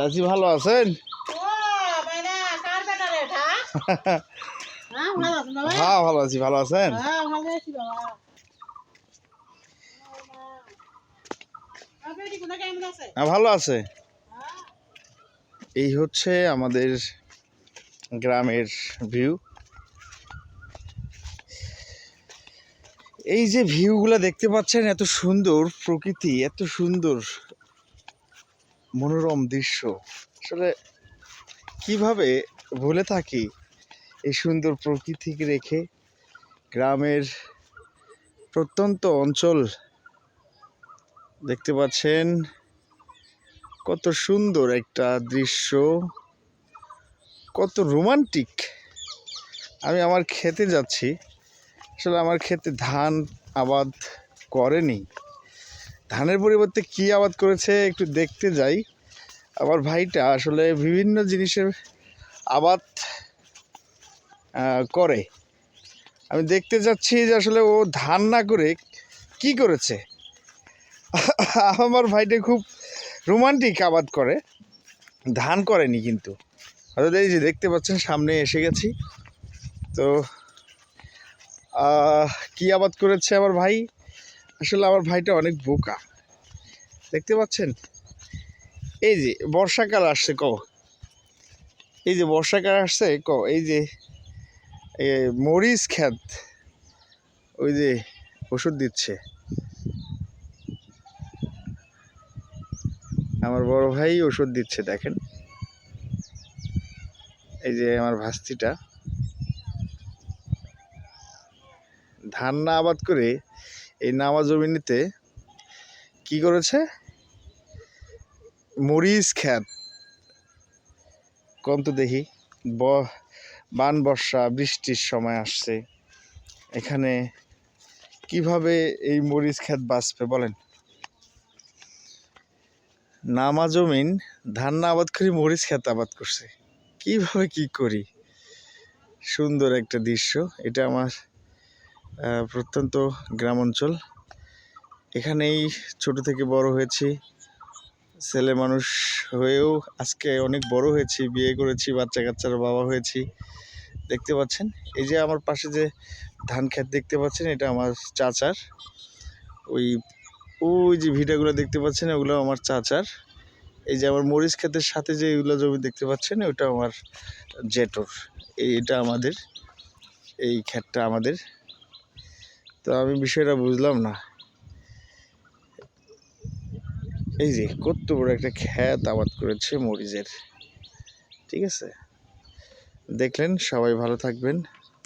চাচি ভালো আছেন? হ্যাঁ ভালো আছি, ভালো আছেন? হ্যাঁ ভালো আছে। এই হচ্ছে আমাদের গ্রামের ভিউ এই যে ভিউগুলো দেখতে পাচ্ছেন, এত সুন্দর প্রকৃতি, এত সুন্দর। মনোরম দৃশ্য। আসলে কীভাবে ভুলে থাকি এই সুন্দর প্রকৃতিকে রেখে গ্রামের প্রত্যন্ত অঞ্চল দেখতে পাচ্ছেন কত সুন্দর একটা দৃশ্য, কত রোমান্টিক। আমি আমার খেতে যাচ্ছি, আসলে আমার ক্ষেতে ধান, আবাদ করেনি। ধানের পরিবর্তে কি আবাদ করেছে একটু দেখতে যাই। আমার ভাইটা আসলে বিভিন্ন জিনিসের আবাদ করে। আমি দেখতে যাচ্ছি যে আসলে ও ধান না করে কি করেছে। আমার ভাইটা খুব রোমান্টিক আবাদ করে। ধান করেনি কিন্তু। অর্থাৎ এই যে দেখতে পাচ্ছেন, সামনে এসে গেছি। তো কি আবাদ করেছে আমার ভাই? আসলে আমার ভাইটা অনেক বোকা। দেখতে পাচ্ছেন? এই যে, বর্ষাকাল আসছে ক এই যে, বর্ষাকাল আসছে ক এই যে মরিচ খ্যাত ওই যে, ওষুধ দিচ্ছে। আমার বড় ভাই ওষুধ দিচ্ছে, দেখেন। এই যে, আমার ভাস্তিটা। ধান না আবাদ করে এই নামা জমিনিতে কি করেছে? মরিচ খ্যাত কম তো দেখি, ব, বান বর্ষা, বৃষ্টির সময় আসছে। এখানে কীভাবে এই মরিচ খ্যাত বাঁচবে বলেন? নামা জমিন ধান না আবাদ করি মরিচ খেত আবাদ করছে। কীভাবে কি করি? সুন্দর একটা দৃশ্য। এটা আমার প্রত্যন্ত গ্রাম অঞ্চল এখানেই ছোট থেকে বড় হয়েছি। ছেলে মানুষ হয়েও আজকে অনেক বড় হয়েছি, বিয়ে করেছি বাচ্চা কাচ্চার বাবা হয়েছি। দেখতে পাচ্ছেন? এই যে আমার পাশে যে ধান ক্ষেত দেখতে পাচ্ছেন, এটা আমার চাচার। ওই ওই যে ভিটাগুলো দেখতে পাচ্ছেন, ওগুলো আমার চাচার। এই যে আমার মরিচ ক্ষেতের সাথে যে এগুলো জমি দেখতে পাচ্ছেন, ওটা আমার এই এটা আমাদের, এই ক্ষেতটা আমাদের। তো আমি বিষয়টা বুঝলাম না। এই যে কত বড় একটা খ্যাত আবাদ করেছে মরিচের। ঠিক আছে? দেখলেন, সবাই ভালো থাকবেন।